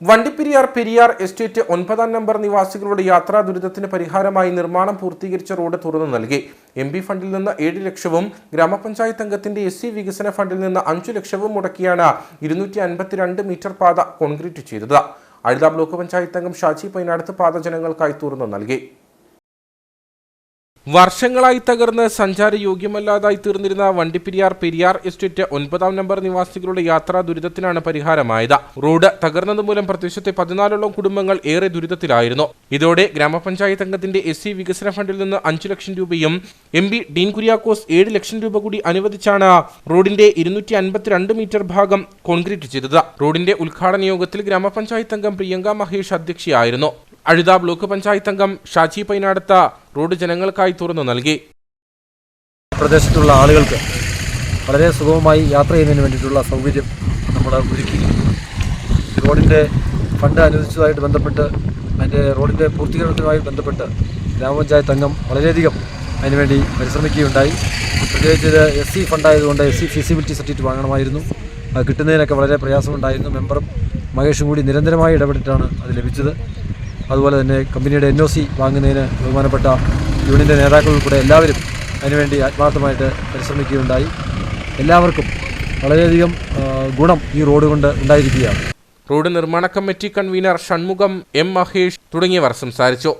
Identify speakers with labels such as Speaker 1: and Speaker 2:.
Speaker 1: Vandiperiyar Periyar estate ഒൻപതാം number നിവാസികളുടെ യാത്രാ ദുരിതത്തിന് പരിഹാരമായി നിർമ്മാണം പൂർത്തീകരിച്ച റോഡ് തുറന്നു നൽകി. എം പി ഫണ്ടിൽ നിന്ന് ഏഴ് ലക്ഷവും ഗ്രാമപഞ്ചായത്ത് അംഗത്തിന്റെ എസ് സി വികസന ഫണ്ടിൽ നിന്ന് അഞ്ചു ലക്ഷവും മുടക്കിയാണ് ഇരുന്നൂറ്റി അൻപത്തിരണ്ട് മീറ്റർ പാത കോൺക്രീറ്റ് ചെയ്തത്. അഴുത ബ്ലോക്ക് പഞ്ചായത്ത് അംഗം ഷാജി പൈനാടത്ത് പാത ജനങ്ങൾക്കായി തുറന്നു നൽകി. വർഷങ്ങളായി തകർന്ന് സഞ്ചാരയോഗ്യമല്ലാതായി തീർന്നിരുന്ന വണ്ടിപ്പെരിയാർ പെരിയാർ എസ്റ്റേറ്റ് ഒൻപതാം നമ്പർ നിവാസികളുടെ യാത്രാ ദുരിതത്തിനാണ് പരിഹാരമായത്. റോഡ് തകർന്നത് മൂലം പ്രദേശത്തെ പതിനാലോളം കുടുംബങ്ങൾ ഏറെ ദുരിതത്തിലായിരുന്നു. ഇതോടെ ഗ്രാമപഞ്ചായത്ത് അംഗത്തിന്റെ എസ് സി വികസന ഫണ്ടിൽ നിന്ന് അഞ്ചു ലക്ഷം രൂപയും എം പി ഡീൻ കുര്യാക്കോസ് ഏഴ് ലക്ഷം രൂപ കൂടി അനുവദിച്ചാണ് റോഡിന്റെ ഇരുന്നൂറ്റി അൻപത്തിരണ്ട് മീറ്റർ ഭാഗം കോൺക്രീറ്റ് ചെയ്തത്. റോഡിന്റെ ഉദ്ഘാടന യോഗത്തിൽ ഗ്രാമപഞ്ചായത്ത് അംഗം പ്രിയങ്ക മഹേഷ് അധ്യക്ഷയായിരുന്നു. അഴുത ബ്ലോക്ക് പഞ്ചായത്ത് അംഗം ഷാജി പൈനാടത്ത റോഡ് ജനങ്ങൾക്കായി തുറന്നു നൽകി.
Speaker 2: പ്രദേശത്തുള്ള ആളുകൾക്ക് വളരെ സുഗമമായി യാത്ര ചെയ്യുന്നതിന് വേണ്ടിയിട്ടുള്ള സൗകര്യം നമ്മൾ ഒരുക്കി. റോഡിന്റെ ഫണ്ട് അനുവദിച്ചതുമായിട്ട് ബന്ധപ്പെട്ട് അതിന്റെ റോഡിന്റെ പൂർത്തീകരണത്തിനുമായി ബന്ധപ്പെട്ട് ഗ്രാമപഞ്ചായത്ത് അംഗം വളരെയധികം അതിനുവേണ്ടി പരിശ്രമിക്കുകയുണ്ടായി. പ്രത്യേകിച്ച് ഇത് എസ് സി ഫണ്ടായതുകൊണ്ട് എസ് സി ഫീസിബിലിറ്റി സർട്ടിഫിക്കറ്റ് വാങ്ങണമായിരുന്നു. അത് കിട്ടുന്നതിനൊക്കെ വളരെ പ്രയാസമുണ്ടായിരുന്നു. മെമ്പറും മഹേഷും കൂടി നിരന്തരമായി ഇടപെട്ടിട്ടാണ് അത് ലഭിച്ചത്. അതുപോലെ തന്നെ കമ്പനിയുടെ എൻ ഒ സി വാങ്ങുന്നതിന് ബഹുമാനപ്പെട്ട യൂണിയന്റെ നേതാക്കൾ ഉൾപ്പെടെ എല്ലാവരും അതിനുവേണ്ടി ആത്മാർത്ഥമായിട്ട് പരിശ്രമിക്കുകയുണ്ടായി. എല്ലാവർക്കും വളരെയധികം ഗുണം ഈ റോഡ് കൊണ്ട് ഉണ്ടായിരിക്കുകയാണ്.
Speaker 1: റോഡ് നിർമ്മാണ committee convener Shanmugham M Mahesh തുടങ്ങിയവർ സംസാരിച്ചു.